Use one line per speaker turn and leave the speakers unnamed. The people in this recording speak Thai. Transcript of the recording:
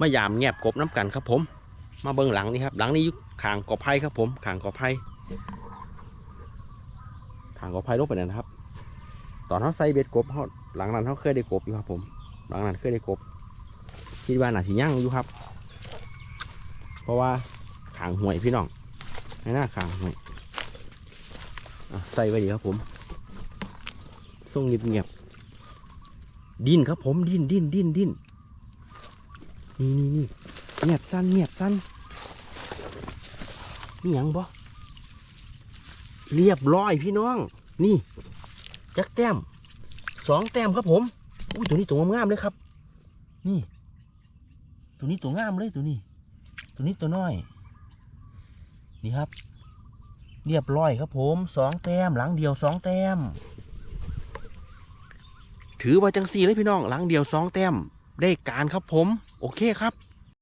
มายามแงบกบน้ำกันครับผม มาเบิ้งหลังนี่ครับ หลังนี้อยู่ขางกอไผ่ครับผมขางกอไผ่ขางกอไผ่ลงไปนั่นนะครับ ตอนเขาใส่เบ็ดกบเขาหลังนั้นเขาเคยได้กบอยู่ครับผม หลังนั้นเคยได้กบ คิดว่าน่าสิยั่งอยู่ครับ เพราะว่าขางห่วยพี่น้องให้หน้าขางห่วยใส่ไว้ดีครับผมส่งเงียบๆดินครับผมดินดินดินดิน นี่นี่นี่เงียบสั้นเงียบสั้นนี่หยังบ่เรียบร้อยพี่น้อง นี่ จักแต้มสองแต้มครับผมอุ้ยตัวนี้ตัวงามเลยครับ นี่ ตัวนี้ตัวงามเลยตัวนี้ ตัวนี้ตัวน้อย นี่ครับ เรียบร้อยครับผมสองแต้มหลังเดียวสองแต้ม ถือว่าจังสี่เลยพี่น้อง หลังเดียวสองแต้มได้การครับผม โอเคครับ